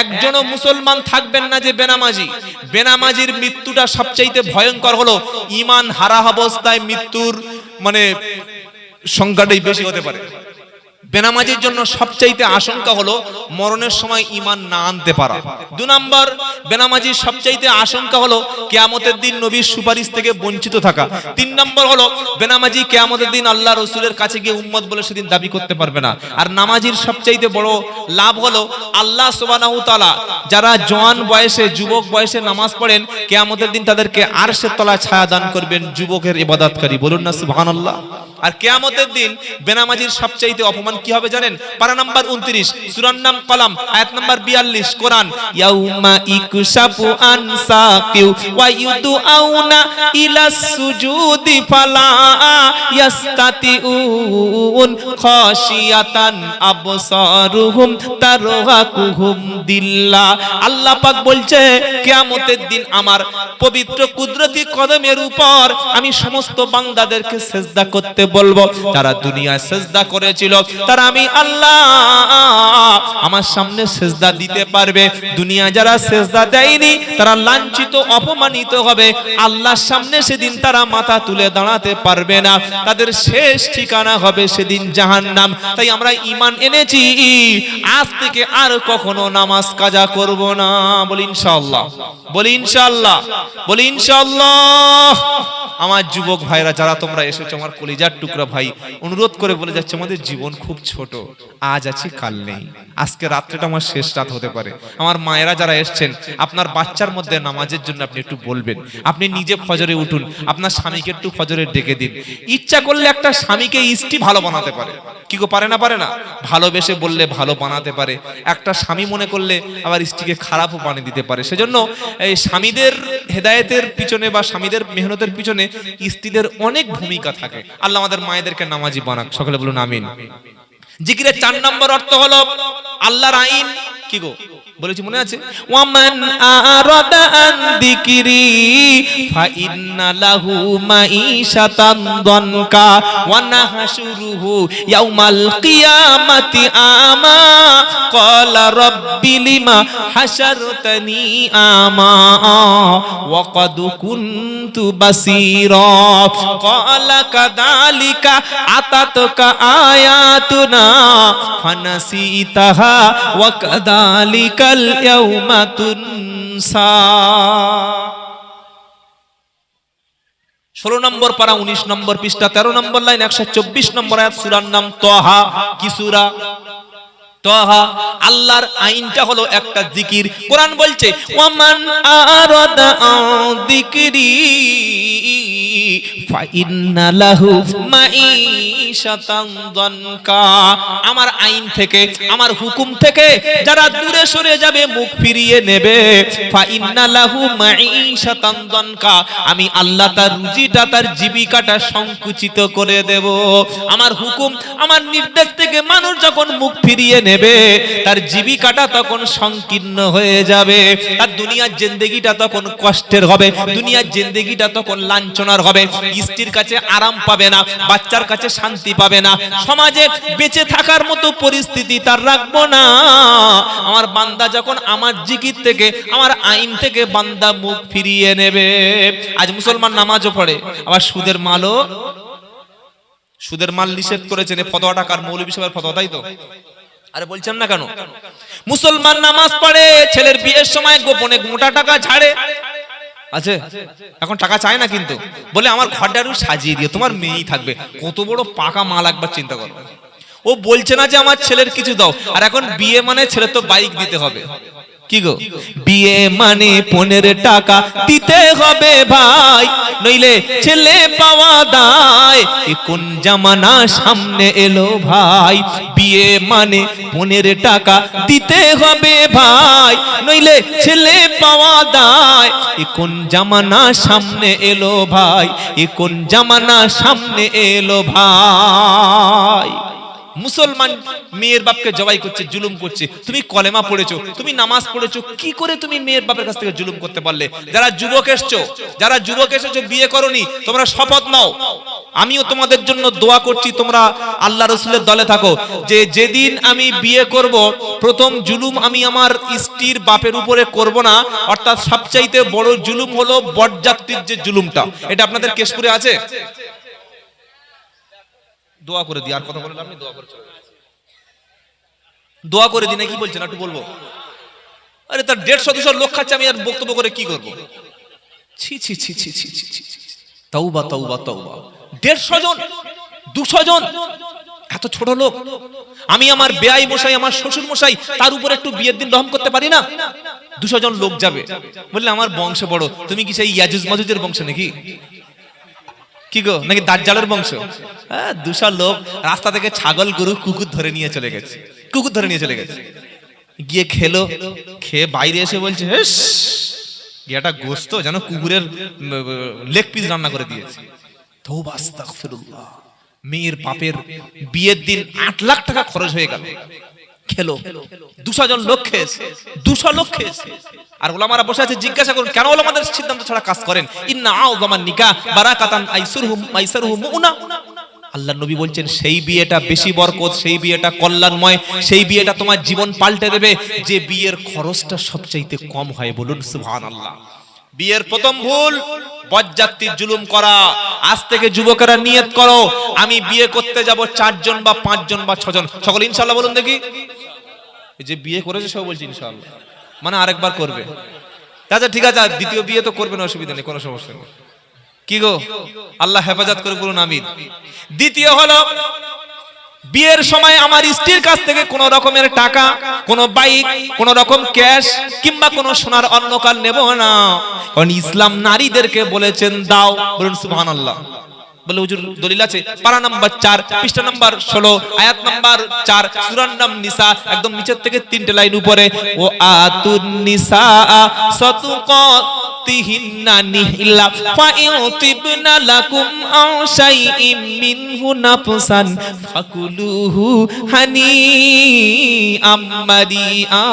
একজনও মুসলমান থাকবেন না যে বেনামাজি। বেনামাজির মৃত্যুটা সবচাইতে ভয়ঙ্কর হলো ইমান হারা অবস্থায় মৃত্যুর মানে সংখ্যাটাই বেশি হতে পারে। বেনামাজির জন্য সবচাইতে আশঙ্কা হলো মরণের সময় ইমান না আনতে পারা। দু নম্বর, বেনামাজির সবচাইতে আশঙ্কা হলো কেয়ামতের দিন নবীর সুপারিশ থেকে বঞ্চিত থাকা। তিন নম্বর হলো বেনামাজি কেয়ামতের দিন আল্লাহ রসুলের কাছে গিয়ে উম্মত বলে সেদিন দাবি করতে পারবে না। আর নামাজির সবচাইতে বড় লাভ হলো আল্লাহ সুবহানাহু তাআলা যারা জওয়ান বয়সে, যুবক বয়সে নামাজ পড়েন, কেয়ামতের দিন তাদেরকে আরশের তলায় ছায়া দান করবেন, যুবকের ইবাদতকারী। বলুন না সুবহানাল্লাহ। আর কেয়ামতের দিন বেনামাজির সবচাইতে অপমান কি হবে জানেন? পারা নাম্বার উনত্রিশ, সুরার নাম কলাম, আয়াত নাম্বার বিয়াল্লিশ, কোরআন। ইয়াউমা ইকুশাফু আন সাকিউ ওয়া ইউদুআউনা ইলা সুজুদি ফালা খাশিয়াতান আবসারুহুম তারহাকুহুম দিল্লা। আল্লাহ পাক বলছে, কিয়ামতের দিন আমার পবিত্র কুদরতি কদমের উপর আমি সমস্ত বান্দাদেরকে সেজদা করতে বলব। তারা দুনিয়ায় সেজদা করেছিল তারা আমি আল্লাহ। আমার সামনে সেজদা দিতে পারবে। দুনিয়া যারা সেজদা দেয়নি, তারা লাঞ্ছিত, অপমানিত হবে। আল্লাহর সামনে সেদিন তারা মাথা তুলে দাঁড়াতে পারবে না। তাদের শেষ ঠিকানা হবে সেদিন জাহান্নাম। তাই আমরা ইমান এনেছি। আজ থেকে আর কখনো নামাজ কাজা করব না। বলি ইনশাআল্লাহ। বলি ইনশাআল্লাহ। বলি ইনশাআল্লাহ। আমার যুবক ভাইরা, যারা তোমরা এসেছ, আমার কলিজার টুকরা ভাই, অনুরোধ করে বলে যাচ্ছে, আমাদের জীবন খুব ছোট, আজ আছি, কাল নেই। আজকে রাত্রেটা আমার শেষ রাত হতে পারে। আমার মায়েরা যারা এসছেন, আপনার বাচ্চার মধ্যে নামাজের জন্য আপনি একটু বলবেন। আপনি নিজে ফজরে উঠুন, আপনার স্বামীকে একটু ফজরে ডেকে দিন। ইচ্ছা করলে একটা স্বামীকে ইস্টি ভালো বানাতে পারে। কি গো, পারে না পারে না? ভালোবেসে বললে ভালো বানাতে পারে। একটা স্বামী মনে করলে আবার স্ত্রীকে খারাপও বানিয়ে দিতে পারে। সেজন্য এই স্বামীদের হেদায়েতের পিছনে বা স্বামীদের মেহনতের পিছনে স্ত্রীদের অনেক ভূমিকা থাকে। আল্লাহ আমাদের মায়েদেরকে নামাজি বানাক। সকলে বলুন, আমিন। জিকিরের চার নম্বর অর্থ হলো আল্লাহর আইন কি গো? বলেছি মনে আছে ওয়ামান আরাদা আন যিকরি ফা ইন্না লাহু মাঈশাতান দনকা ওয়া নাহশুরুহু ইয়াউমাল কিয়ামাতি আমা ক্বালা রাব্বি লিমা হাশারতানি আমা ওয়া ক্বাদ কুনতু বাসীরা ক্বালা কাযালিকা আতাতকা আয়াতুনা ফানাসিতাহা ওয়া কাযালিকাল ইয়াউমা ষোলো নম্বর পারা, উনিশ নম্বর পৃষ্ঠা, তেরো নম্বর লাইন, একশো চব্বিশ নম্বর আয়াত, সুরার নাম তহা। কি সুরা? আল্লাহর আইনটা হলো একটা জিকির। কোরআন বলছে আমার আইন থেকে, আমার হুকুম থেকে যারা দূরে সরে যাবে, মুখ ফিরিয়ে নেবে। আমি আল্লাহ তার রুজিটা, তার জীবিকাটা সংকুচিত করে দেব। আমার হুকুম, আমার নির্দেশ থেকে মানুষ যখন মুখ ফিরিয়ে নেবে তার জীবিকাটা তখন সংকীর্ণ হয়ে যাবে, তার দুনিয়ার জিন্দেগিটা তখন কষ্টের হবে, দুনিয়ার জিন্দেগিটা তখন লাঞ্ছনার হবে, স্ত্রীর কাছে আরাম পাবে না, বাচ্চার কাছে শান্তি পাবে না, সমাজে বেঁচে থাকার মতো পরিস্থিতি তার রাখব না। আমার বান্দা যখন আমার জিকির থেকে, আমার আইন থেকে বান্দা মুখ ফিরিয়ে নেবে। আজ মুসলমান নামাজও পড়ে, আবার সুদের মালও, সুদের মাল নিষেধ করেছেন ফতোয়া টাকার মৌলবী সাহেবের ফতোয়া, তাই তো? আরে বলছেন না কেন? মুসলমান নামাজ পড়ে, ছেলের বিয়ের সময় গোপনে মোটা টাকা ছাড়ে আছে? এখন টাকা চায় না কিন্তু। বলে আমার ঘরটা সাজিয়ে দিও, তোমার মেয়েই থাকবে। কত বড় পাকা মাল একবার চিন্তা করো। ও বলছে না যে আমার ছেলের কিছু দাও। আর এখন বিয়ে মানে ছেলে তো বাইক দিতে হবে। কি গো? বিয়ে মানে পনেরো টাকা দিতে হবে ভাই, নইলে ছেলে পাওয়া দায়। কোন জামানা সামনে এলো ভাই, বিয়ে মানে পনেরো টাকা দিতে হবে ভাই, নইলে ছেলে পাওয়া দায়। কোন জামানা সামনে এলো ভাই কোন জামানা সামনে এলো ভাই। মুসলমান মেয়ের বাপকে জবাই করছে, জুলুম করছে। তুমি কলেমা পড়েছো, তুমি নামাজ পড়েছো, কি করে তুমি মেয়ের বাপের কাছ থেকে জুলুম করতে পারলে? যারা যুবক এসছো, যারা যুবক এসেছ, বিয়ে করনি, তোমরা শপথ নাও। আমিও তোমাদের জন্য দোয়া করছি, তোমরা আল্লাহ রসুলের দলে থাকো। যে যেদিন আমি বিয়ে করব, প্রথম জুলুম আমি আমার স্ত্রীর বাপের উপরে করব না, অর্থাৎ সবচাইতে বড় জুলুম হলো বরযাত্রীর যে জুলুমটা। এটা আপনাদের কেশপুরে আছে? দোয়া করে দিই, আর কথা বলে আপনি দোয়া করে চলে দোয়া করে দিনে কি বলছেন, একটু বলব? আরে, তার দেড়শো দুশো লোক খাচ্ছে, আমি আর বক্তব্য করে কি করব? ছি ছি ছি ছি ছি ছি ছি তাউবা তাউবা তাউবা দেড়শো জন, দুশো জন, এত ছোট লোক। আমি আমার বেআই মশাই, আমার শ্বশুর মশাই, তার উপর একটু বিয়ের দিন রহম করতে পারি না? দুশো জন লোক যাবে। বললে, আমার বংশে বড়, তুমি কি সেই ইয়াজুজ মাজুজের বংশ নাকি? কি গো? নাকি দাজ্জালের বংশ? হ্যাঁ দুশো লোক রাস্তা থেকে ছাগল গরু কুকুর ধরে নিয়ে চলে গেছে। কুকুর ধরে নিয়ে চলে গেছে। গিয়ে খেলো খেয়ে বাইরে এসে বলছে হেস এটা গোস্ত যেন কুকুরের লেগ পিস রান্না করে দিয়েছে। মেয়ের বাপের বিয়ের দিন আট লাখ টাকা খরচ হয়ে গেল। খেলো। দুশো জন লোক খেয়েছে, দুশো লোক খেয়েছে। আর ওলামারা বসে আছে, জিজ্ঞাসা করুন, কেন ওলামাদের সিদ্ধান্ত ছাড়া কাজ করেন? ইন্না আও জামান নিকা আইসুরহুম আইসারহুম মুনা আল্লাহ নবী বলছেন, সেই বিয়েটা বেশি বরকত, সেই বিয়েটা কল্যাণময়, সেই বিয়েটা তোমার জীবন পাল্টে দেবে। যে বিয়ের খরচটা সবচাইতে কম হয় বলুন সুহান আল্লাহ বিয়ের প্রথম ভুল বজ্জাতির জুলুম করা। আজ থেকে যুবকেরা নিয়ত করো, আমি বিয়ে করতে যাব চারজন বা পাঁচজন বা ছজন। সকল ইনশাল্লাহ বলুন দেখি। যে বিয়ে করেছে সব বলছি ইনশাল্লাহ মানে আরেকবার করবে। আচ্ছা ঠিক আছে দ্বিতীয় বিয়ে তো করবেন অসুবিধা নেই, কোনো সমস্যা নেই। কি গো? আল্লাহ হেফাজত করে বলুন আমিন দ্বিতীয় হলো, বিয়ের সময় আমার স্ত্রীর কাছ থেকে কোন রকমের টাকা, কোন বাইক, কোন রকম ক্যাশ কিংবা কোন সোনার অন্নকাল নেব না। কারণ ইসলাম নারীদেরকে বলেছেন, দাও। বলুন, সুবহানাল্লাহ। বলে হুজুর দলিল আছে। পারা নাম্বার চার, পৃষ্ঠা নাম্বার ষোলো, আয়াত নাম্বার চার সুরার নাম নিসা, একদম নিচের থেকে তিনটে লাইন উপরে। ও আতুন নিসা আম্মারিআ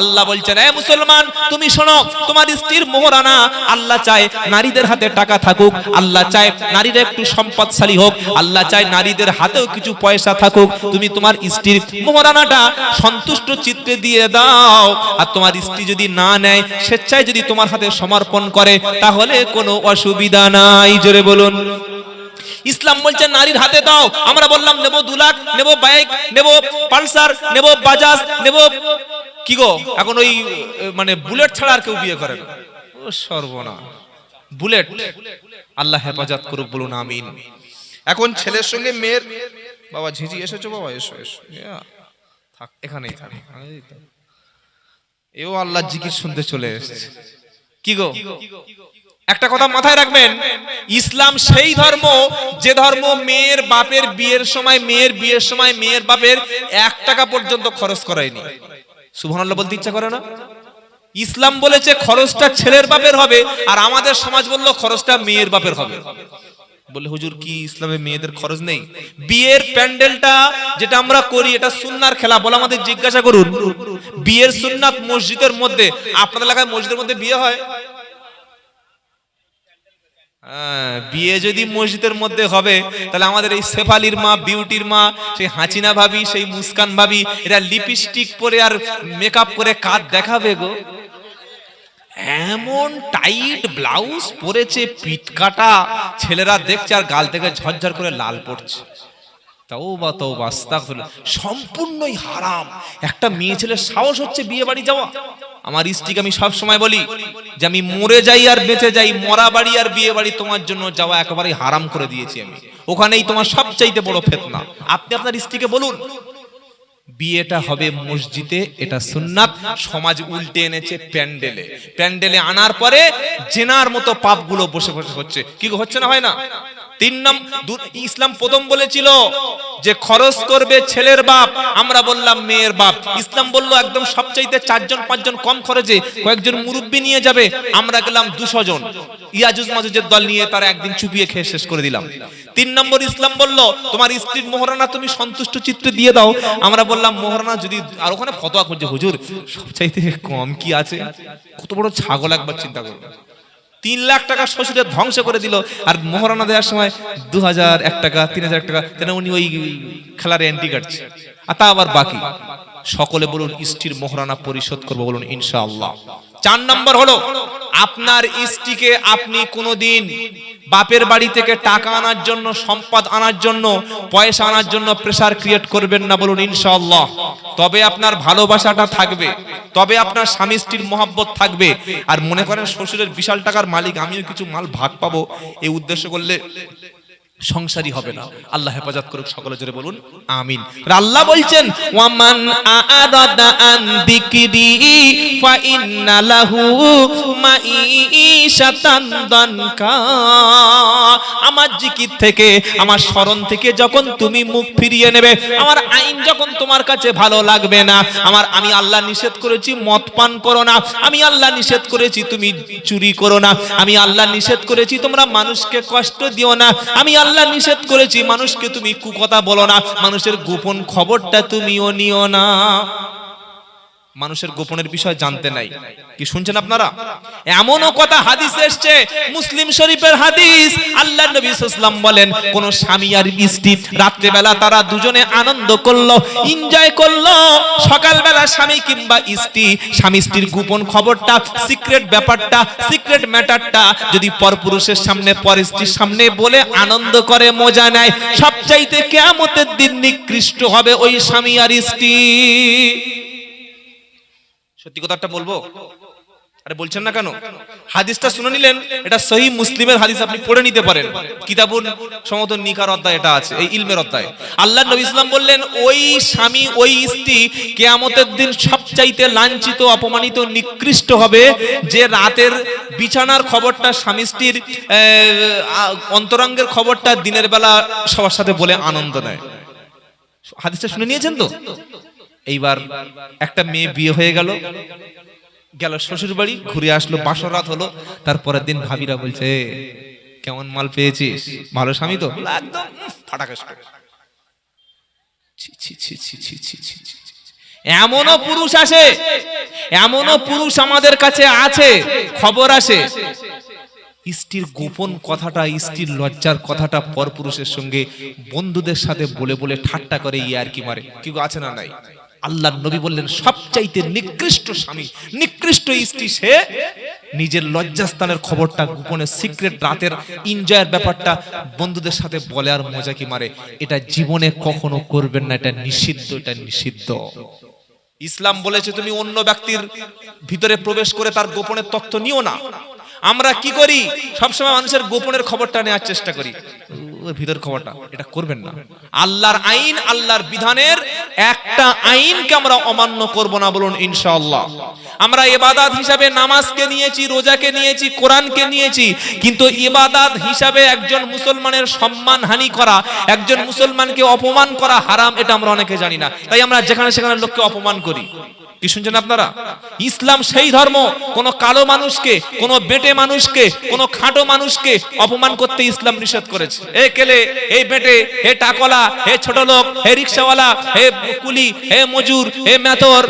আল্লাহ বলছেন মুসলমান, তুমি শোনো, তোমার স্ত্রীর মোহরানা, আল্লাহ চায় নারীদের হাতে টাকা থাকুক, আল্লাহ চায় নারীরা একটু সম্পদশালী হোক, আল্লাহ চায় নারীদের হাতেও কিছু পয়সা থাকুক। তুমি তোমার স্ত্রীর মোহরানাটা সন্তুষ্ট চিত্তে দিয়ে দাও। আর তোমার স্ত্রী যদি না নেয়, স্বেচ্ছায় যদি তোমার হাতে সমর্পণ করে, তাহলে কোনো অসুবিধা নাই। জোরে বলুন। ইসলাম বলছে, নারীর হাতে দাও। আমরা বললাম, নেব দু লাখ, নেব বাইক, নেব পালসার, নেব বাজাজ, নেব কি গো? এখন ওই মানে বুলেট ছাড়া আর কেউ বিয়ে করে না। ও সর্বনা বুলেট। আল্লাহ হেফাজত করুক, বলুন আমিন। এখন ছেলের সঙ্গে মেয়ের বাবা, ঝিঝি, এসেছ বাবা? এসো এসো। থাক, এখানেই থাক। এও আল্লাহ জিকির শুনতে চলে এসেছে। কি গো? একটা কথা মাথায় রাখবেন। ইসলাম সেই ধর্ম যে ধর্ম মেয়ের বাপের বিয়ের সময়, মেয়ের বিয়ের সময়, মেয়ের বাপের এক টাকা পর্যন্ত খরচ করায়নি। সুবহানাল্লাহ বলতে ইচ্ছা করে না? ইসলাম বলেছে খরচটা ছেলের বাপের হবে, আর আমাদের সমাজ বলল খরচটা মেয়ের বাপের হবে। বলে হুজুর, কি ইসলামে মেয়েদের খরচ নেই? বিয়ের প্যান্ডেলটা যেটা আমরা করি, এটা সুন্নার খেলা, বলে আমাদের জিজ্ঞাসা করুন। বিয়ের সুন্নাত মসজিদের মধ্যে, আপনাদের এলাকায় মসজিদের মধ্যে বিয়ে হয়? বিয়ে যদি মসজিদের মধ্যে হবে, তাহলে আমাদের এই শেফালির মা, বিউটির মা, সেই হাঁচিনা ভাবি, সেই মুস্কান ভাবি, এরা লিপস্টিক পরে আর মেকআপ করে কাজ দেখাবে গো। এমন টাইট ব্লাউজ পরেছে পিট কাটা, ছেলেরা দেখছে আর গাল থেকে ঝরঝর করে লাল পড়ছে। তওবা তওবা, আস্তাগফিরুল্লাহ। সম্পূর্ণই হারাম। একটা মেয়ে ছেলের সাহস হচ্ছে বিয়ে বাড়ি যাওয়া। আমার স্ত্রীকে আমি সব সময় বলি যে আমি মরে যাই আর বেঁচে যাই, মরা বাড়ি আর বিয়ে বাড়ি তোমার জন্য যাওয়া একেবারেই হারাম করে দিয়েছি আমি। ওখানেই তোমার সবচাইতে বড় ফেতনা। আপনি আপনার স্ত্রীকে বলুন, বিয়েটা হবে মসজিদে, এটা সুন্নাত, সমাজ উল্টে এনেছে প্যান্ডেলে। প্যান্ডেলে আনার পরে জেনার মতো পাপগুলো বসে বসে হচ্ছে। কি হচ্ছে না, হয় না? তিন নাম ইসলাম প্রথম বলেছিল যে খরচ করবে ছেলের বাপ। আমরা বললাম মেয়ের বাপ। ইসলাম বলল একদম সবচাইতে চারজন, পাঁচজন কম খরচে কয়েকজন মুরব্বী নিয়ে যাবে। আমরা গেলাম দুশো জন। ইয়াজুজ মাজুজের দল নিয়ে তারা একদিন চুপিয়ে খেয়ে শেষ করে দিলাম। তিন নম্বর ইসলাম বলল, তোমার স্ত্রীর মোহরানা তুমি সন্তুষ্ট চিত্তে দিয়ে দাও। আমরা বললাম, মোহরানা যদি আর ওখানে ফতোয়া করছে, হুজুর, সবচাইতে কম কি আছে? কত বড় ছাগল একবার চিন্তা করবে তিন লাখ টাকা শ্বশুরের ধ্বংস করে দিল। আর মহারণা দেওয়ার সময় দু হাজার এক টাকা, তিন হাজার টাকা, যেন উনি ওই খেলার এন্ট্রি কাটছে আর তা আবার বাকি। সকলে বলুন স্ত্রীর মহারণা পরিশোধ করব বলুন, ইনশাআল্লাহ। চার নম্বর হলো, আপনার স্ত্রীকে আপনি কোনোদিন বাপের বাড়ি থেকে টাকা আনার জন্য, সম্পদ আনার জন্য, পয়সা আনার জন্য প্রেসার ক্রিয়েট করবেন না বলুন ইনশাআল্লাহ। তবে আপনার ভালোবাসাটা থাকবে, তবে আপনার স্বামী স্ত্রীর মহাব্বত থাকবে। আর মনে করেন শ্বশুরের বিশাল টাকার মালিক, আমিও কিছু মাল ভাগ পাবো। এই উদ্দেশ্য করলে সংসারই হবে না। আল্লাহ হেফাজত করুক সকলে জোরে বলুন, আমিন। আল্লাহ বলছেন, ওয়ামান আরাদা আন দিকরি ফা ইন্না লাহু মাঈশাতান দানকা। আমার জিকির থেকে, আমার স্মরণ থেকে যখন তুমি মুখ ফিরিয়ে নেবে, আমার আইন যখন তোমার কাছে ভালো লাগবে না, আমার আমি আল্লাহ নিষেধ করেছি, মদ পান করো না, আমি আল্লাহ নিষেধ করেছি, তুমি চুরি করো না, আমি আল্লাহ নিষেধ করেছি, তোমরা মানুষকে কষ্ট দিও না, আমি আল্লাহ নিষেধ করেছি মানুষকে তুমি কুকথা বলো না মানুষের গোপন খবরটা তুমিও নিও না। মানুষের গোপনের বিষয় জানতে নাই। কি শুনছেন আপনারা? এমনও কথা হাদিস এসছে, মুসলিম শরীফের হাদিস। আল্লাহ নবী সাল্লাম বলেন, কোন স্বামী আর স্ত্রী রাত্রেবেলা তারা দুজনে আনন্দ করল এনজয় করল। সকালবেলা স্বামী কিংবা স্ত্রী, স্বামী স্ত্রীর গোপন খবরটা সিক্রেট ব্যাপারটা সিক্রেট ম্যাটারটা যদি পরপুরুষের সামনে পর স্ত্রীর সামনে বলে আনন্দ করে, মজা নেয়। সবচাইতে কেয়ামতের দিন নিকৃষ্ট হবে ওই স্বামী আর স্ত্রী। সত্যি কথাটা বলব? আরে বলছেন না কেন? হাদিসটা শুনে নিলেন, এটা সহি মুসলিমের হাদিস, আপনি পড়ে নিতে পারেন। কিতাবুন সমত নিকার অধ্যায় এটা আছে, এই ইলমের অধ্যায়। আল্লাহ নবী ইসলাম বললেন, ওই স্বামী, ওই স্ত্রী কেয়ামতের দিন সবচাইতে লাঞ্ছিত, অপমানিত, নিকৃষ্ট হবে যে রাতের বিছানার খবরটা স্বামী স্ত্রীর অন্তরঙ্গের খবরটা দিনের বেলা সবার সাথে বলে আনন্দ নেয়। হাদিসটা শুনে নিয়েছেন তো? এইবার একটা মেয়ে বিয়ে হয়ে গেল গেল শ্বশুর বাড়ি ঘুরে আসলো বাসর রাত হলো, তারপরের দিন ভাবিরা বলছে কেমন মাল পেয়েছিস? ভালো স্বামী তো? একদম এমনও পুরুষ আসে, এমনও পুরুষ আমাদের কাছে আছে, খবর আসে। স্ত্রীর গোপন কথাটা, স্ত্রীর লজ্জার কথাটা পরপুরুষের সঙ্গে বন্ধুদের সাথে বলে বলে ঠাট্টা করে ইয়ার কি মারে। কেউ আছে না নাই? আল্লাহ নবী বললেন, সবচাইতে নিকৃষ্ট স্বামী, নিকৃষ্ট স্ত্রী সে নিজের লজ্জাস্থানের খবরটা, গোপনে সিক্রেট রাতের এনজয়ের ব্যাপারটা বন্ধুদের সাথে বলে আর মজা কি মারে। এটা জীবনে কখনো করবেন না, এটা নিষিদ্ধ এটা নিষিদ্ধ। ইসলাম বলেছে, তুমি অন্য ব্যক্তির ভিতরে প্রবেশ করে তার গোপনের তথ্য নিও না। আমরা কি করি? সবসময় মানুষের গোপনের খবরটা নেওয়ার চেষ্টা করি। ভিতর খবরটা, এটা করবেন না। আল্লাহর আইন, আল্লাহর বিধানের একটা আইনকে আমরা অমান্য করব না বলুন, ইনশাআল্লাহ। আমরা ইবাদাত হিসাবে নামাজকে নিয়েছি, রোজাকে নিয়েছি, কোরআনকে নিয়েছি, কিন্তু ইবাদাত হিসাবে একজন মুসলমানের সম্মান হানি করা, একজন মুসলমানকে অপমান করা হারাম, এটা আমরা অনেকে জানি না। তাই আমরা যেখানে সেখানে লোককে অপমান করি। কি শুনছেন আপনারা? ইসলাম সেই ধর্ম, কোন কালো মানুষকে, কোন বেটে মানুষকে, কোন খাটো মানুষকে অপমান করতে ইসলাম নিষেধ করেছে। এ কেলে? এ বেটে, হে টাকলা, হে ছোট লোক, হে রিক্সাওয়ালা, হে কুলি, হে মজুর, হে মেতর।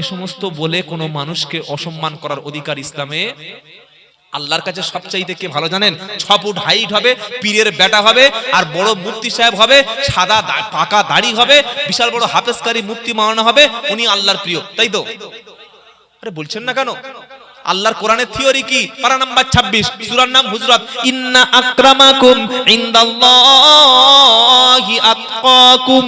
এ সমস্ত বলে কোনো মানুষকে অসম্মান করার অধিকার ইসলামে আল্লাহর কাছে সবচাইতে কে ভালো জানেন? ছ ফুট হাইট হবে, পীরের বেটা হবে, আর বড় মুফতি সাহেব হবে, সাদা পাকা দাড়ি হবে, বিশাল বড় হাফেজকারী মুক্তি মানানো হবে, উনি আল্লাহর প্রিয়, তাই তো? আরে বলছেন না কেন? আল্লাহর কোরআনের থিওরি কি? পারা নাম্বার 26 সূরার নাম হুজরাত, ইন্না আক্রামাকুম ইনদাল্লাহি আতকাকুম।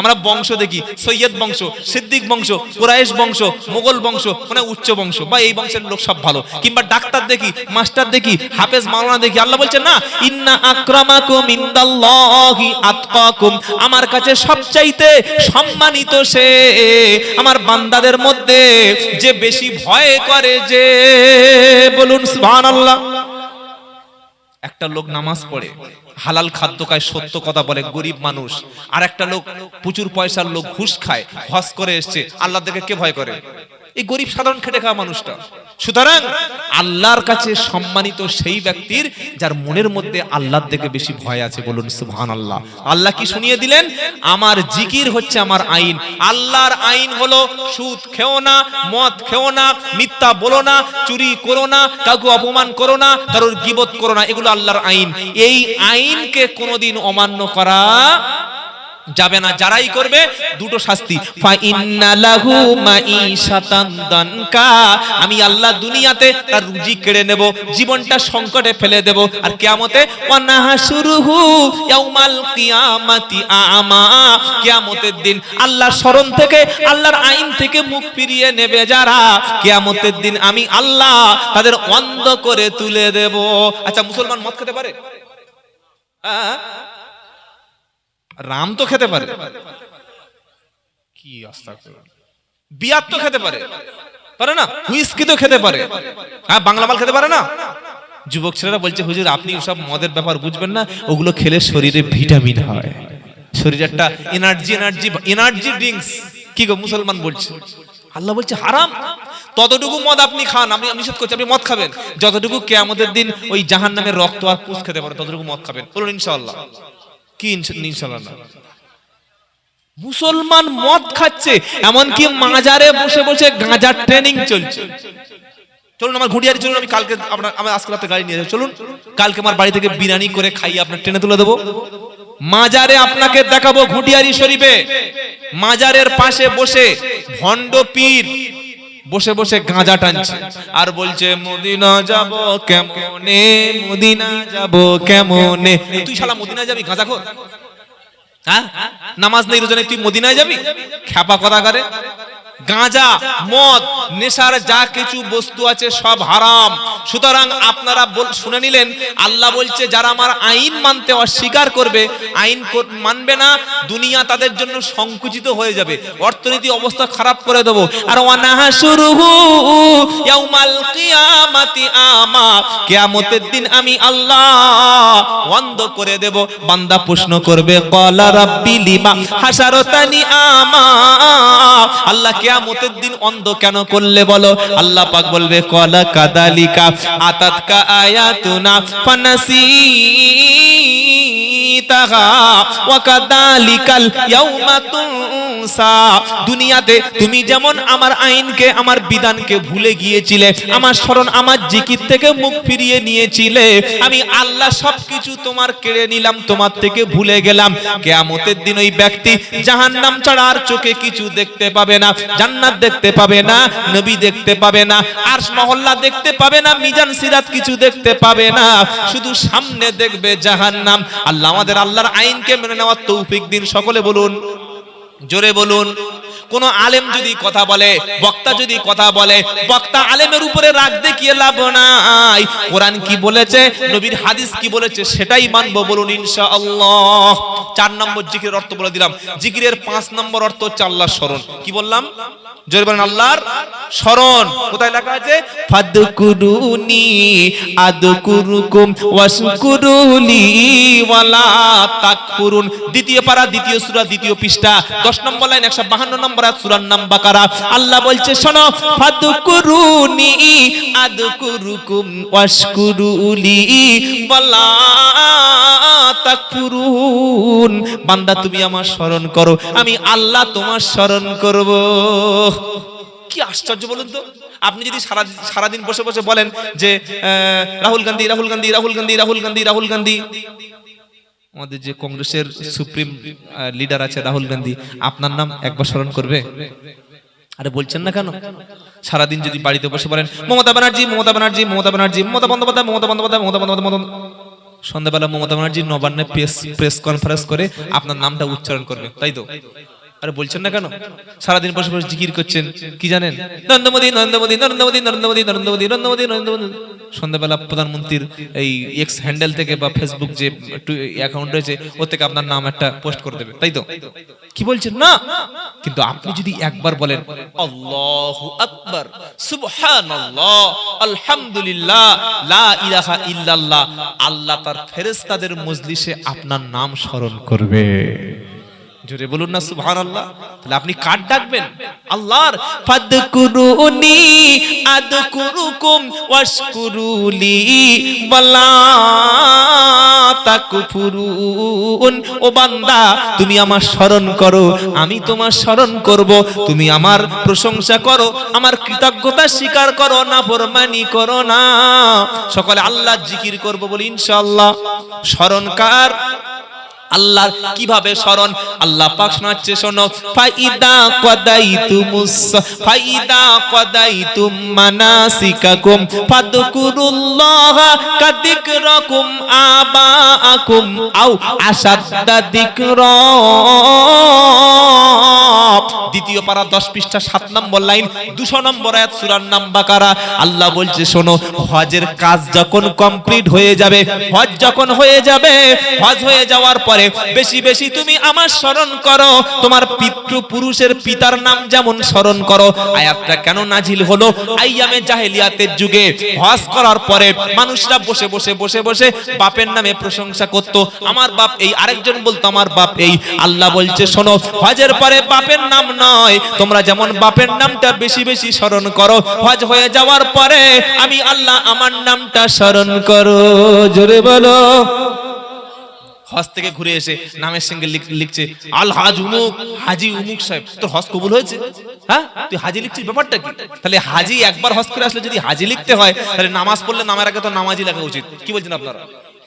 আমরা বংশ দেখি, সৈয়দ বংশ, সিদ্দিক বংশ, কুরাইশ বংশ মোগল বংশ মানে উচ্চ বংশ, বা এই বংশের লোক সব ভালো। কিংবা ডাক্তার দেখি, মাস্টার দেখি, হাফেজ মাওলানা দেখি, আল্লাহ বলছেন, না, ইন্না আক্রামাকুম ইনদাল্লাহি আতকাকুম। আমার কাছে সবচাইতে সম্মানিত সে, আমার বান্দাদের মধ্যে যে বেশি ভয় করে যে, বলুন সুবহানাল্লাহ। একটা লোক নামাজ পড়ে, হালাল খাদ্য খায়, সত্য কথা বলে, গরিব মানুষ। আর একটা লোক প্রচুর পয়সার লোক ঘুষ খায় হস করে এসছে, আল্লাহ দেখে কে ভয় করে? এই গরিব সাধারণ খেটে খাওয়া মানুষটা। সুতরাং আল্লাহর কাছে সম্মানিত সেই ব্যক্তির যার মনের মধ্যে আল্লাহর থেকে বেশি ভয় আছে বলুন সুবহান আল্লাহ আল্লাহ কি শুনিয়ে দিলেন? আমার জিকির হচ্ছে আমার আইন। আল্লাহর আইন হলো সুদ খেও না, মদ খেও না, মিথ্যা বলো না, চুরি করো না, কাউকে অপমান করো না, কারোর গিবত করো না, এগুলো আল্লাহর আইন। এই আইনকে কোনোদিন অমান্য করা যাবে না, যারাই করবে, দুটো শাস্তি। আমি আল্লাহ দুনিয়াতে তার রুজি কেড়ে নেব, জীবনটা সংকটে ফেলে দেব, আর কিয়ামতে কিয়ামতের দিন আল্লাহর স্মরণ থেকে, আল্লাহর আইন থেকে মুখ ফিরিয়ে নেবে যারা। কেয়ামতের দিন আমি আল্লাহ তাদের অন্ধ করে তুলে দেব। আচ্ছা মুসলমান মত খেতে পারে? হ্যাঁ? রাম তো খেতে পারে। কি বিয়ার তো খেতে পারে। পারে না? হুইস্কি তো খেতে পারে। হ্যাঁ বাংলা মাল খেতে পারে না? যুবক ছেলেরা বলছে, হুজুর, আপনি সব মদের ব্যাপার বুঝবেন না। ওগুলো খেলে শরীরে ভিটামিন হয়। শরীরে একটা এনার্জি এনার্জি এনার্জি ড্রিঙ্কস কি গো, মুসলমান বলছে। আল্লাহ বলছে, হারাম। ততটুকু মদ আপনি খান। আমি নিষেধ করছি, আপনি মদ খাবেন। যতটুকু কেয়ামতের দিন ওই জাহান নামের রক্ত আর পুষ খেতে পারে, ততটুকু মদ খাবেন। বলুন ইনশাআল্লাহ। কি ইনশা- ইনশাআল্লাহ না। মুসলমান মদ খাচ্ছে, এমনকি মাজারে বসে বসে গাঁজার ট্রেনিং চলছে। চলুন, আমার ঘুটিয়ারি চলুন, আমি কালকে আপনার আমার আজকে রাতে গাড়ি নিয়ে যাব। চলুন, কালকে আমার বাড়ি থেকে বিরিয়ানি করে খাইয়ে আপনার ট্রেনে তুলে দেবো। মাজারে আপনাকে দেখাবো ঘুটিয়ারি শরীফে। মাজারের পাশে বসে ভণ্ড পীর বসে বসে গাঁজা টানছে। আর বলছে, মদিনা যাব কেমনে? মদিনা যাব কেমনে? তুই শালা মদিনা যাবি, গাঁজা খোর? হ্যাঁ? নামাজ নেই রোজা নেই, তুই মদিনায় যাবি? খ্যাপা কথা করে। গাঁজা, মদ, নেশার যা কিছু বস্তু আছে সব হারাম। সুতরাং আপনারা শুনে নিলেন, আল্লাহ বলছে, যারা আমার আইন মানতে অস্বীকার করবে, আইন মানবে না, দুনিয়া তাদের জন্য সংকুচিত হয়ে যাবে। অর্থনীতি অবস্থা খারাপ করে দেবো। আর কিয়ামতের দিন আমি আল্লাহ অন্ধ করে দেব। বান্দা প্রশ্ন করবে কলা রাব্বি লিমা হাসারতানি আমা? আল্লাহ কিয়ামতের দিন অন্ধ কেন করলে বলো? আল্লাহ পাক বলবে কলা কাদালিকা আতাতকা আয়াতুনা দুনিয়াতে তুমি যেমন আমার আইনকে, আমার বিধানকে ভুলে গিয়েছিলে, আমার স্মরণ আমার জিকির থেকে মুখ ফিরিয়ে নিয়েছিলে, আমি আল্লাহ সবকিছু তোমার কেড়ে নিলাম, তোমার থেকে ভুলে গেলাম। কেয়ামতের দিন ওই ব্যক্তি জাহান্নাম ছাড়া আর চোখে কিছু দেখতে পাবে না, জান্নাত দেখতে পাবে না, নবী দেখতে পাবে না আর মহল্লা দেখতে পাবে না, মিজান সিরাত কিছু দেখতে পাবে না, শুধু সামনে দেখবে জাহান্নাম। আল্লাহ আমাদের আল্লাহর আইনকে মেনে নেওয়ার তৌফিক দিন। সকলে বলুন জোরে বলুন। কোন আলেম যদি কথা বলে, বক্তা যদি কথা বলে, বক্তা আলেমের উপরে রাগ দেখিয়ে লাভ নাই। কোরআন কি বলেছে, নবীর হাদিস কি বলেছে, সেটাই মানবো বলুন ইনশাআল্লাহ। চার নম্বর জিকিরের অর্থ বলে দিলাম। জিকিরের পাঁচ নম্বর অর্থ হচ্ছে আল্লাহর স্মরণ। কি বললাম? জোরে আল্লাহর স্মরণ। কোথায় লেখা আছে? ফাদকুরুনি আদকুরুকুম ওয়াশকুরুলি ওয়ালা তাকফুরুন। দ্বিতীয় পারা, দ্বিতীয় সূরা, দ্বিতীয় পৃষ্ঠা। 10 নম্বর লাইন 152 নম্বর আয়াত সূরার নাম বাকারা আল্লাহ বলছে, শোনো, ফাদকুরুনি আদকুরুকুম ওয়াশকুরুলি ওয়ালা তাকফুরুন। বান্দা, তুমি আমার স্মরণ করো, আমি আল্লাহ তোমার স্মরণ করব। কি আশ্চর্য বলুন তো। আপনি যদি সারা সারাদিন বসে বসে বলেন যে রাহুল গান্ধী রাহুল গান্ধী রাহুল গান্ধী রাহুল গান্ধী রাহুল গান্ধী। আমাদের যে কংগ্রেসের সুপ্রিম লিডার আছে রাহুল গান্ধী, আপনার নাম একবার স্মরণ করবে? আরে বলছেন না কেন? সারাদিন যদি বাড়িতে বসে পারেন মমতা ব্যানার্জি মমতা ব্যানার্জি মমতা ব্যানার্জি, মমতা বন্দ্যোপাধ্যায় মমতা বন্দ্যোপাধ্যায় মমতা বন্দ্যোপাধ্যায় সন্ধ্যাবেলা মমতা ব্যানার্জি নবান্নে প্রেস প্রেস কনফারেন্স করে আপনার নামটা উচ্চারণ করবে, তাই তো? আরে বলছেন না কেন? সারাদিন বসে বসে জিকির করছেন, কি জানেন? নরেন্দ্র মোদী নরেন্দ্র মোদী নরেন্দ্র মোদী নরেন্দ্র মোদী সন্ধ্যাবেলা প্রধানমন্ত্রীর এই এক্স হ্যান্ডেল থেকে বা ফেসবুক যে অ্যাকাউন্ট রয়েছে ও থেকে আপনার নাম একটা পোস্ট করে দেবে তাই তো? কি বলছেন? না! কিন্তু আপনি যদি একবার বলেন, আল্লাহু আকবার, সুবহানাল্লাহ, আলহামদুলিল্লাহ, লা ইলাহা ইল্লাল্লাহ, আল্লাহ তার ফেরেশতাদের মজলিসে আপনার নাম স্মরণ করবে। জোরে বলুন না, সুবহানাল্লাহ। তাহলে আপনি কার ডাকবেন? আল্লাহর। ওয়াশকুরুলি তাকফুরুন। ও বান্দা, তুমি আমার স্মরণ করো, আমি তোমার স্মরণ করব, তুমি আমার প্রশংসা করো, আমার কৃতজ্ঞতা স্বীকার করো না ফরমানি করো না। সকালে আল্লাহ জিকির করব বলি ইনশাআল্লাহ। স্মরণকার আল্লাহর কীভাবে স্মরণ? আল্লাহ পাক শোনাচ্ছে, শোনো। ফাইদা কদাইতুমুস ফাইদা কদাইতুম মানাসিকাকুম ফাদকুরুল্লাহ কাদিকরাকুম আবাআকুম আও আশাদ্দা যিকরা দ্বিতীয় পারা 10 পৃষ্ঠা 7 নম্বর লাইন 200 নম্বর আয়াত, সূরার নাম বাকারা। আল্লাহ বলছে, শোনো, হজের কাজ যখন কমপ্লিট হয়ে যাবে, হজ যখন হয়ে যাবে, হজ হয়ে যাওয়ার পরে বেশি বেশি তুমি আমার স্মরণ করো। তোমার পিতৃ পুরুষের পিতার নাম যেমন স্মরণ করো। আয়াতটা কেন নাজিল হলো? আইয়ামে জাহেলিয়াতের যুগে হজ করার পরে মানুষরা বসে বসে বসে বসে বাপের নামে প্রশংসা করত। আমার বাপ এই, আরেকজন বলতো, আমার বাপ এই। আল্লাহ বলছে, শোনো, হজের পরে বাপের নাম নয়। তোমরা যেমন বাপের নামটা বেশি বেশি স্মরণ করো। হজ হয়ে যাওয়ার পরে আমি আল্লাহ আমার নামটা স্মরণ করো। জোরে বলো। থেকে ঘুরে এসে নামের সঙ্গে লিখছে, আল হাজ উমুক, হাজি উমুক সাহেব, তোর হজ কবুল হয়েছে? হ্যাঁ? তুই হাজি লিখছিস, ব্যাপারটা কি? তাহলে হাজি একবার হজ করে আসলে যদি হাজি লিখতে হয়, তাহলে নামাজ পড়লে নামের আগে তো নামাজি লেখা উচিত। কি বলছেন আপনারা?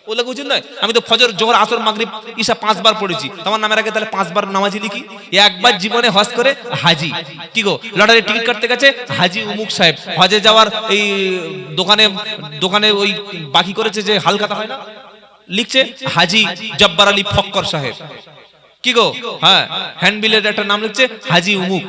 ও লেখা উচিত নয় আমি তো ফজর, জোহর, আসর, মাগরিব ঈশা পাঁচবার পড়েছি। তোমার নামের আগে তাহলে পাঁচবার নামাজি লিখি? একবার জীবনে হজ করে হাজি। কি গো লটারি টিকিট কাটতে গেছে? হাজি উমুক সাহেব। হজে যাওয়ার এই দোকানে দোকানে ওই বাকি করেছে যে হালকাতা হয় না? লিখছে, হাজি জব্বার আলী ফক্কর সাহেব। কি গো? হ্যাঁ হ্যান্ডবিলের একটা নাম লিখছে, হাজি উমুক।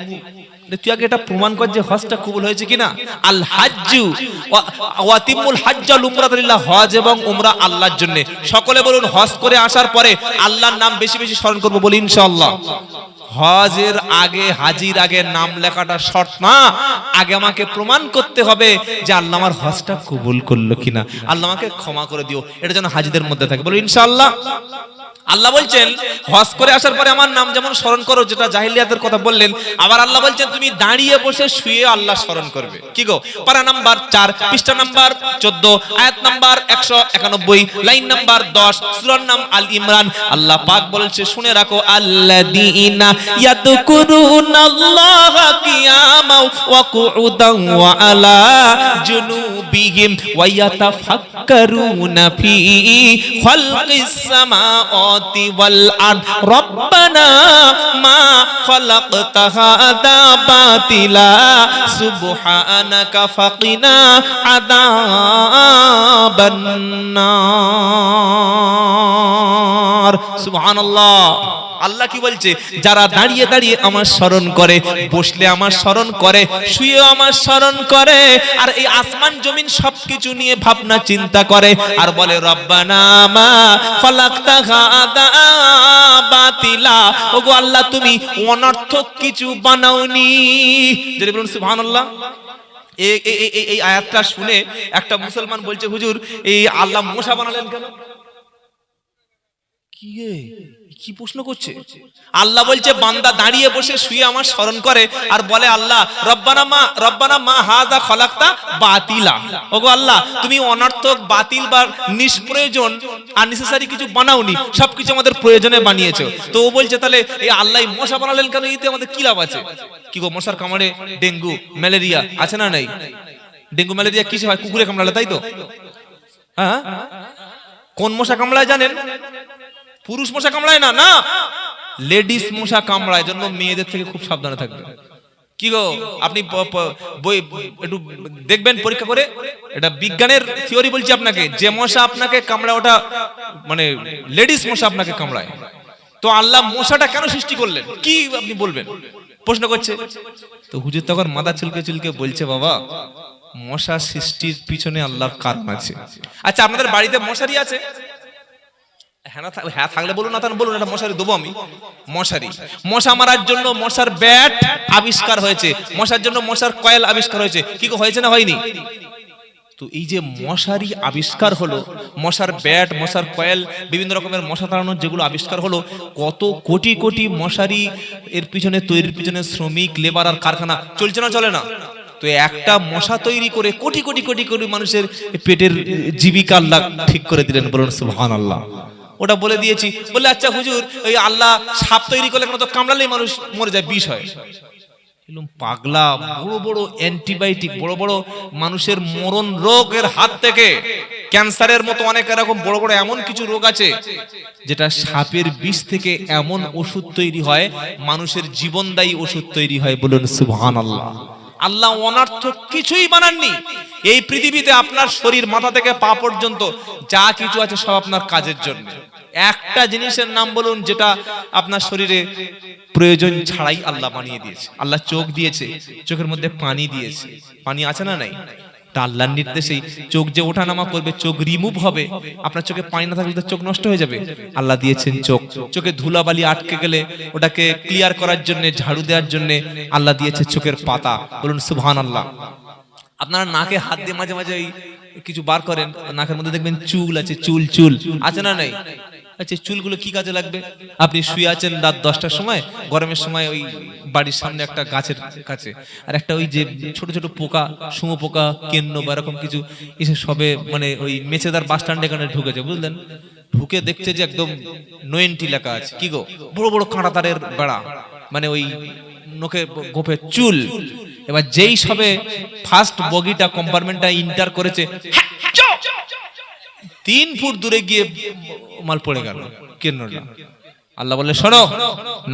তুই আগে এটা প্রমাণ কর যে হজটা কবুল হয়েছে কিনা। আল হাজ্জু ওয়া- ওয়াতিমুল হাজ্জাল উমরাতুল্লাহ হজ এবং উমরা আল্লাহর জন্য। সকলে বলুন, হজ করে আসার পরে আল্লাহর নাম বেশি বেশি স্মরণ করব বলি ইনশাআল্লাহ। হজের আগে, হাজির আগে নাম লেখাটা শর্ত না। আগে আমাকে প্রমাণ করতে হবে যে আল্লাহ আমার হজটা কবুল করল কিনা। আল্লাহ আমাকে ক্ষমা করে দিও। এটা যেন হাজিদের মধ্যে থাকে। বলো ইনশাআল্লাহ। আল্লাহ বলছেন, হজ করে আসার পরে আমার নাম যেমন স্মরণ করো, যেটা জাহিলিয়াতের কথা বললেন, আবার আল্লাহ বলছেন, তুমি দাঁড়িয়ে বসে শুয়ে আল্লাহ স্মরণ করবে। কি গো? পারা নাম্বার চার, পৃষ্ঠা নাম্বার চোদ্দ, আয়াত নাম্বার একশো একানব্বই, লাইন নাম্বার দশ, সুরার নাম আল ইমরান। আল্লাহ পাক বলছে, শুনে রাখো, আল্লাযীনা ইয়াদকুরুনাল্লাহা কিয়ামাও ওয়া কুউদান ওয়া আলা জুনুবিহিম ওয়া ইয়াতাফাক্কারুনা ফি খালকিস সামাওয়াতি ওয়াল আরদ রব্বানা মা খালাকতা হাদা বাতিলা সুবহানাকা ফাকিনা আযাবান নার সুবহানাল্লাহ আল্লাহ কি বলছে? যারা দাঁড়িয়ে দাঁড়িয়ে আমার স্মরণ করে, বসলে আমার স্মরণ করে শুয়ে আমার স্মরণ করে, আর এই আসমান জমিন সবকিছু নিয়ে ভাবনা চিন্তা করে, আর বলে, রব্বানা মা ফালাকতা বাতিলা। আল্লাহ, তুমি অনর্থক কিছু বানাওনি। যদি বলুন, সুবহানাল্লাহ। এই আয়াতটা শুনে একটা মুসলমান বলছে, হুজুর, এই আল্লাহ মশা বানালেন কেন? কি? কি প্রশ্ন করছে? আল্লাহ বলছে, বান্দা দাঁড়িয়ে বসে শুয়ে আমার স্মরণ করে আর বলে, আল্লাহ, রব্বানা মা রব্বানা মা হাজা খলাকতা বাতিলা। ওগো আল্লাহ, তুমি অনর্থক, বাতিল বা নিষ্প্রয়োজন আননেসেসারি কিছু বানাওনি, সবকিছু আমাদের প্রয়োজনে বানিয়েছো। তো ও বলছে, তাহলে এই আল্লাহ মশা বানালেন কেন? এতে আমাদের কি লাভ আছে? কি গো, মশার কামড়ে ডেঙ্গু, ম্যালেরিয়া আছে না নাই? ডেঙ্গু, ম্যালেরিয়া কিসে হয়? কুকুরে কামড়ালে, তাই তো? হ্যাঁ? কোন মশা কামড়ায় জানেন? পুরুষ মশা কামড়ায় না না। লেডিস মশা কামড়ায় জন্য মেয়েদের থেকে খুব সাবধানে থাকবে। কি গো, আপনি বই, একটু দেখবেন পরীক্ষা করে? এটা বিজ্ঞানের থিওরি বলছি আপনাকে, যে মশা আপনাকে কামড়ায়, ওটা মানে লেডিস মশা আপনাকে কামড়ায়। তো আল্লাহ মশাটা কেন সৃষ্টি করলেন? কি আপনি বলবেন? প্রশ্ন করছে। তো হুজুর তখন মাথা চুলকে চুলকে বলছে, বাবা, মশা সৃষ্টির পিছনে আল্লাহর কারণ আছে। আচ্ছা আপনাদের বাড়িতে মশারি আছে? হ্যাঁ হ্যাঁ থাকলে বলুন না তাহলে বলুন এটা মশারি, দেবো আমি। মশারি। মশা মারার জন্য মশার ব্যাট আবিষ্কার হয়েছে। মশার জন্য মশার কয়েল আবিষ্কার হয়েছে। কি হয়েছে না হয়নি? তো এই যে মশারি আবিষ্কার হলো, মশার ব্যাট, মশার কয়েল, বিভিন্ন রকমের মশা তাড়ানোর যেগুলো আবিষ্কার হলো, কত কোটি কোটি মশারি এর পিছনে, তৈরির পিছনে শ্রমিক, লেবার আর কারখানা, চলছে না, চলে না? তো একটা মশা তৈরি করে কোটি কোটি কোটি কোটি মানুষের পেটের জীবিকা আল্লাহ ঠিক করে দিলেন বলুন সুবহান আল্লাহ ওটা বলে দিয়েছি। বলে আচ্ছা হুজুর ওই আল্লাহ সাপ তৈরি করলে কেন তো কামড়ালেই মানুষ মরে যায়, বিষ হয়। পাগলা, বড় বড় অ্যান্টিবায়োটিক, বড় বড় মানুষের মরণ রোগের হাত থেকে ক্যান্সারের মতো অনেক এরকম বড় বড় এমন কিছু রোগ আছে, যেটা সাপের বিষ থেকে এমন ওষুধ তৈরি হয়, মানুষের জীবনদায়ী ওষুধ তৈরি হয় বলুন, সুবহানাল্লাহ। আল্লাহ অনার্থক কিছুই বানাননি। এই পৃথিবীতে আপনার শরীর মাথা থেকে পা পর্যন্ত যা কিছু আছে সব আপনার কাজের জন্য। একটা জিনিসের নাম বলুন যেটা আপনার শরীরে প্রয়োজন ছাড়াই আল্লাহ বানিয়ে দিয়েছে। আল্লাহ চোখ দিয়েছে, চোখের মধ্যে পানি দিয়েছে। পানি আছে না নাই? তা আল্লাহর নির্দেশেই চোখ যে ওঠানামা করবে, চোখ রিমুভ হবে। আপনার চোখে পানি না থাকলে চোখ নষ্ট হয়ে যাবে। আল্লাহ দিয়েছেন চোখ। চোখে ধুলাবালি আটকে গেলে ওটাকে ক্লিয়ার করার জন্য, ঝাড়ু দেওয়ার জন্য আল্লাহ দিয়েছে চোখের পাতা। বলুন সুবহান আল্লাহ আপনারা নাকে হাত দিয়ে মাঝে মাঝে কিছু বার করেন, নাকের মধ্যে দেখবেন চুল আছে, চুল চুল। আছে না নাই? আচ্ছা চুলগুলো কি কাজে লাগবে? আপনি শুয়ে আছেন রাত দশটার সময়, গরমের সময় ওই বাড়ির সামনে একটা গাছের কাছে। আর একটা ওই যে ছোট ছোট পোকা সুমো পোকা, কেন্ন বা এরকম কিছু এসে সবে মানে ওই মেচেদার বাস স্ট্যান্ড এখানে ঢুকেছে, বুঝলেন? ঢুকে দেখছে যে একদম নোয়েন্টি লেখা আছে। কি গো? বড় বড় কাঁটা তারের বেড়া মানে ওই নোকে গোপে চুল। এবার যেই সবে ফার্স্ট বগিটা কম্পার্টমেন্টটা ইন্টার করেছে হ্যাঁ! তিন ফুট দূরে গিয়ে মাল পড়ে গেল কেন্দ্রটা আল্লাহ বলে শোনো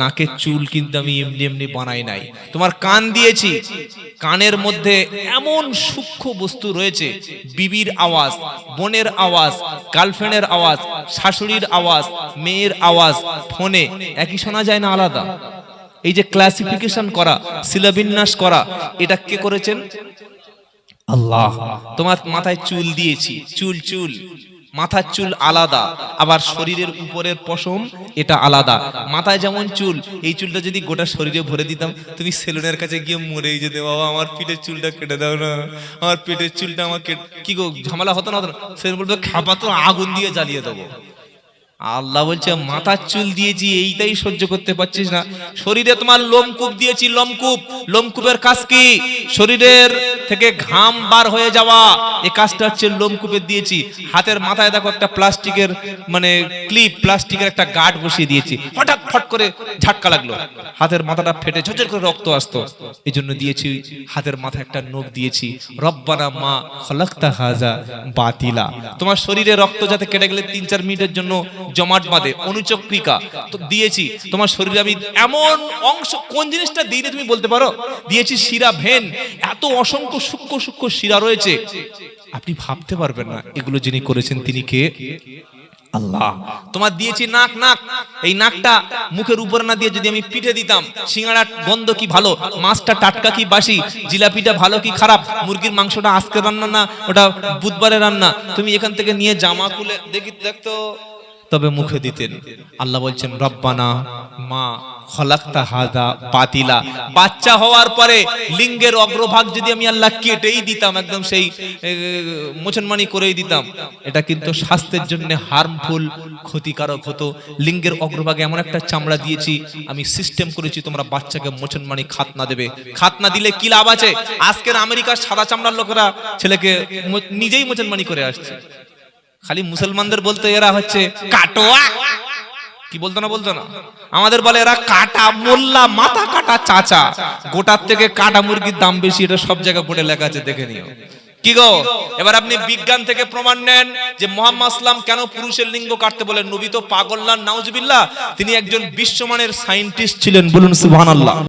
নাকে চুল কিন্তু আমি এমনি এমনি বানাই নাই। তোমার কান দিয়েছি, কানের মধ্যে এমন সূক্ষ্ম বস্তু রয়েছে, বিবির আওয়াজ, বোনের আওয়াজ, গার্লফ্রেন্ডের আওয়াজ, শাশুড়ির আওয়াজ, মেয়ের আওয়াজ, ফোনে, একই শোনা যায় না আলাদা? এই যে ক্লাসিফিকেশন করা শিলাবিন্যাস করা, এটা কে করেছেন? আল্লাহ, তোমার মাথায় চুল দিয়েছি, চুল চুল। মাথার চুল আলাদা, আবার শরীরের উপরের পশম এটা আলাদা। মাথায় যেমন চুল, এই চুলটা যদি গোটা শরীরে ভরে দিতাম, তুমি সেলুনের কাছে গিয়ে মরেই যেতে, বাবা, আমার পিঠের চুলটা কেটে দাও না, আমার পেটের চুলটা আমার কি গো, ঝামেলা হতো না হতো না? সেলুন বলতো খাপা তো আগুন দিয়ে জ্বালিয়ে দেবো। আল্লাহ বলছে, মাথার চুল দিয়েছি, এইটাই সহ্য করতে পারছিস না। শরীরে তোমার লোমকূপ দিয়েছি, লোমকূপ। লোমকূপের কাজ কি? শরীরের থেকে ঘাম বার হয়ে যাওয়া, এই কাজটা হচ্ছে লোমকূপের দিয়েছি। হাতের মাথায় দেখো একটা প্লাস্টিকের মানে ক্লিপ, প্লাস্টিকের একটা গার্ড বসিয়ে দিয়েছি। হঠাৎ, ফট করে ঝাটকা লাগল। হাতের মাথাটা ফেটে ঝরঝর করে রক্ত আসতো। এই জন্য দিয়েছি, হাতের মাথায় একটা নখ দিয়েছি। রব্বানা মা খলাক্তা হাজা বাতিলা। তোমার শরীরে রক্ত যাতে কেটে গেলে তিন চার মিনিটের জন্য জমাট বাঁধে অনুচক্রিকা তো দিয়েছি, তোমার শরীরে আমি এমন অংশ, কোন জিনিসটা দিইনি তুমি বলতে পারো? দিয়েছি শিরা ভেন, এত অসংখ্য সূক্ষ্ম সূক্ষ্ম শিরা রয়েছে। আপনি ভাবতে পারবেন না, এগুলো যিনি করেছেন তিনি কে? আল্লাহ। তোমার দিয়েছি নাক নাক। এই নাকটা মুখের উপরে না দিয়ে যদি আমি পিঠে দিতাম, সিঙ্গাড়া গন্ধ কি ভালো? মাছটা টাটকা কি বাসি? জিলাপিটা ভালো কি খারাপ? মুরগির মাংসটা আজকে রান্না না, ওটা বুধবারে রান্না। তুমি এখান থেকে নিয়ে জামা খুলে, দেখি, দেখতো। তবে মুখে দিতেন। আল্লাহ বলছেন রব্বানা মা খলাক্তা হাদা বাতিলা। বাচ্চা হওয়ার পরে লিঙ্গের অগ্রভাগ যদি আমি আল্লাহ কেটেই দিতাম একদম সেই এ, মোচনমানি করেই দিতাম এটা কিন্তু স্বাস্থ্যের জন্য হার্মফুল ক্ষতিকারক হতো। লিঙ্গের অগ্রভাগে এমন একটা চামড়া দিয়েছি আমি সিস্টেম করেছি তোমরা বাচ্চাকে মোচনমানি খাতনা দেবে। খাতনা দিলে কি লাভ আছে? আজকের আমেরিকার সাদা চামড়ার লোকেরা ছেলেকে নিজেই মোচনমানি করে আসছে। খালি মুসলমানদের বলতে এরা হচ্ছে কাটোয়া। কি বলতো না বলতো না? আমাদের বলে এরা কাটা মোল্লা, মাথা কাটা চাচা। গোটার থেকে কাটা মুরগির দাম বেশি, এটা সব জায়গায় বোর্ডে লেখা আছে, দেখে নিও। কি গো? এবার আপনি বিজ্ঞান থেকে প্রমাণ নেন যে মোহাম্মদ আসলাম কেন পুরুষের লিঙ্গ কাটতে বলেন নবী তো পাগল্লান নাউজুবিল্লাহ। তিনি একজন বিশ্বমানের সায়েন্টিস্ট ছিলেন, বলুন সুবহানাল্লাহ।